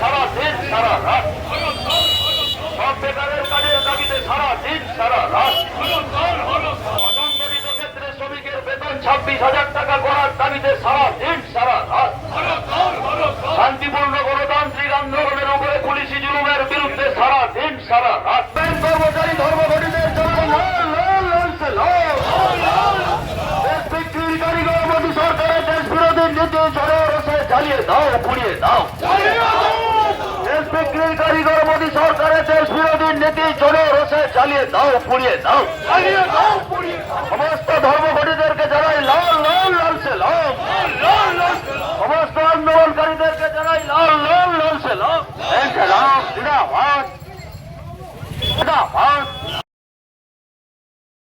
সারা দিন সারা রাত সব বেকারের কাজের দাবিতে সারা দিন সারা রাত অসংগঠিত ক্ষেত্রে শ্রমিকের বেতন ছাব্বিশ হাজার টাকা করার দাবিতে সারা দিন, সারা রাত শান্তিপূর্ণ গণতান্ত্রিক আন্দোলনের উপরে পুলিশি জুলুমের বিরুদ্ধে সারা দিন, সারা রাত। ব্যাংক কর্মচারী ধর্মঘটিদের সরকারের দেশ বিরোধী নীতি রসে দাও, পুড়িয়ে দাও। কারিগর সরকারের রসে দাও, পুড়িয়ে দাও জ্বালিয়ে দাও। हमारी देश के जलाई लाल लाल लाल से लाल जिंदाबाद जिंदाबाद